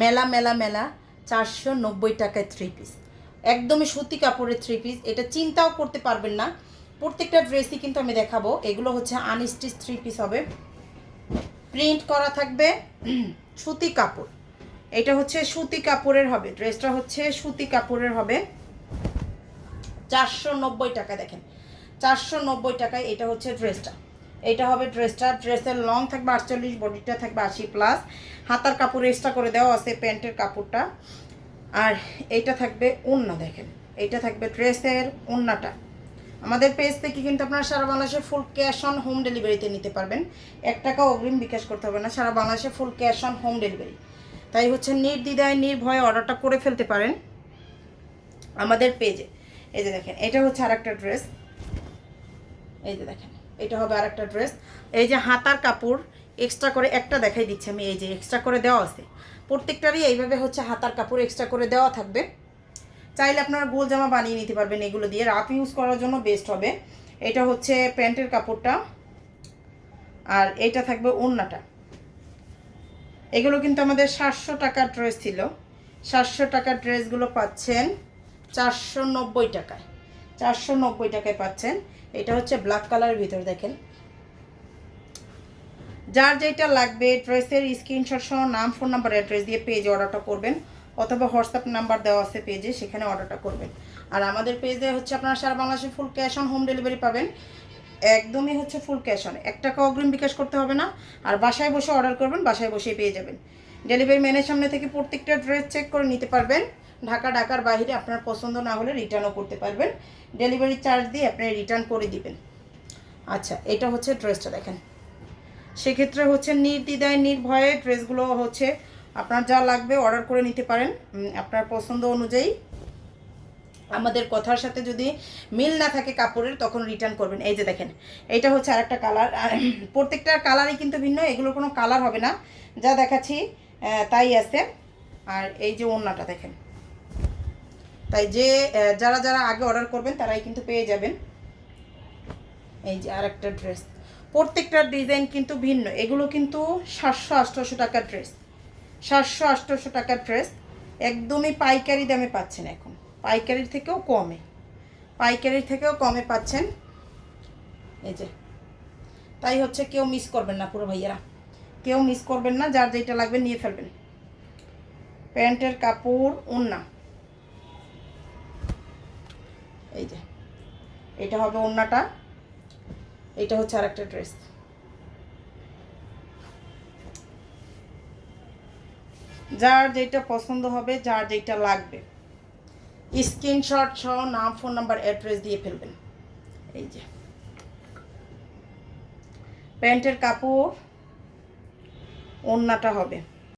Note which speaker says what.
Speaker 1: মেলা মেলা মেলা চারশো নব্বই টাকায় থ্রি পিস একদমই সুতি কাপড়ের থ্রি পিস এটা চিন্তাও করতে পারবেন না। প্রত্যেকটা ড্রেসই কিন্তু আমি দেখাবো। এগুলো হচ্ছে আনস্টিচ থ্রি পিস হবে। প্রিন্ট করা থাকবে সুতি কাপড়। এটা হচ্ছে সুতি কাপড়ের হবে। ড্রেসটা হচ্ছে সুতি কাপড়ের হবে। চারশো নব্বই টাকা দেখেন। চারশো নব্বই টাকায় এটা হচ্ছে ড্রেসটা এটা হবে ড্রেসটা। ড্রেসের লং থাকবে আটচল্লিশ, বডিটা থাকবে আশি প্লাস হাতার কাপড় এক্সট্রা করে দেওয়া আছে প্যান্টের কাপড়টা। আর এইটা থাকবে ওন্না দেখেন। এইটা থাকবে ড্রেসের ওন্নাটা। আমাদের পেজ থেকে কিন্তু আপনারা সারা বাংলাদেশে ফুল ক্যাশ অন হোম ডেলিভারিতে নিতে পারবেন। এক টাকা অগ্রিম বিকাশ করতে হবে না। সারা বাংলাদেশে full cash on home delivery তাই হচ্ছে নির্দ্বিধায়, নির্ভয়ে অর্ডারটা করে ফেলতে পারেন আমাদের পেজে এই যে দেখেন, এটা হচ্ছে আরেকটা ড্রেস। এই যে দেখেন। এটা হবে আরেকটা ড্রেস। এই যে হাতার কাপড় এক্সট্রা করে একটা দেখাই দিচ্ছি আমি এই যে এক্সট্রা করে দেওয়া আছে। প্রত্যেকটারই এইভাবে হচ্ছে হাতার কাপড় এক্সট্রা করে দেওয়া থাকবে। চাইলে আপনারা গোল জামা বানিয়ে নিতে পারবেন এগুলো দিয়ে। রাফ ইউজ করার জন্য বেস্ট হবে। এটা হচ্ছে প্যান্টের কাপড়টা। আর এইটা থাকবে ওড়নাটা। এগুলো কিন্তু আমাদের সাতশো টাকার ড্রেস ছিল। সাতশো টাকার ড্রেসগুলো পাচ্ছেন চারশো নব্বই টাকায়। চারশো নব্বই টাকায় পাচ্ছেন। এটা হচ্ছে ব্ল্যাক কালারের ভিতর, দেখেন। যার যেটা লাগবে ড্রেসের স্ক্রিনশট সহ নাম ফোন নাম্বার অ্যাড্রেস দিয়ে পেজ অর্ডারটা করবেন, অথবা হোয়াটসঅ্যাপ নাম্বার দেওয়া আছে পেজে সেখানে অর্ডারটা করবেন। আর আমাদের পেজে হচ্ছে আপনারা সারা বাংলাদেশে full cash on home delivery পাবেন। একদমই হচ্ছে ফুল ক্যাশ অন এক টাকা অগ্রিম বিকাশ করতে হবে না, আর বাসায় বসে অর্ডার করবেন, বাসায় বসেই পেয়ে যাবেন। ডেলিভারি ম্যানের সামনে থেকে প্রত্যেকটা ড্রেস চেক করে নিতে পারবেন। ঢাকা ঢাকার বাইরে আপনার পছন্দ না হলে রিটার্নও করতে পারবেন। ডেলিভারি চার্জ দিয়ে আপনি রিটার্ন করে দিবেন। আচ্ছা এটা হচ্ছে ড্রেসটা দেখেন। সেক্ষেত্রে হচ্ছে নির্দ্বিধায়, নির্ভয়ে ড্রেসগুলো হচ্ছে আপনার যা লাগবে অর্ডার করে নিতে পারেন। আপনার পছন্দ অনুযায়ী। আমাদের কথার সাথে যদি মিল না থাকে কাপড়ের, তখন রিটার্ন করবেন। এই যে দেখেন এইটা হচ্ছে আরেকটা কালার। প্রত্যেকটা কালারই কিন্তু ভিন্ন, এগুলোর কোনো কালার হবে না। যা দেখাচ্ছি তাই আছে। আর এই যে ওড়নাটা দেখেন। তাই যে যারা যারা আগে অর্ডার করবেন, তারাই কিন্তু পেয়ে যাবেন। এই যে আরেকটা ড্রেস প্রত্যেকটা ডিজাইন কিন্তু ভিন্ন। এগুলো কিন্তু সাতশো আটশোশো টাকার ড্রেস সাতশো আটশোশো টাকার ড্রেস একদমই পাইকারি দামে পাচ্ছেন এখন। পাইকারির থেকেও কমে। পাইকারির থেকেও কমে পাচ্ছেন। এই যে। তাই হচ্ছে কেউ মিস করবেন না, পুরো ভাইয়ারা। কেউ মিস করবেন না, যার যেটা লাগবে নিয়ে ফেলবেন। প্যান্টের কাপড় ওন্না এই যে, এটা হবে ওন্নাটা এটা হচ্ছে আরেকটা ড্রেস। যার যেটা পছন্দ হবে, যার যেটা লাগবে। স্ক্রিনশট সহ নাম, ফোন নাম্বার, অ্যাড্রেস দিয়ে ফেলবেন। এই যে। প্যান্টের কাপড়, ওড়নাটা হবে।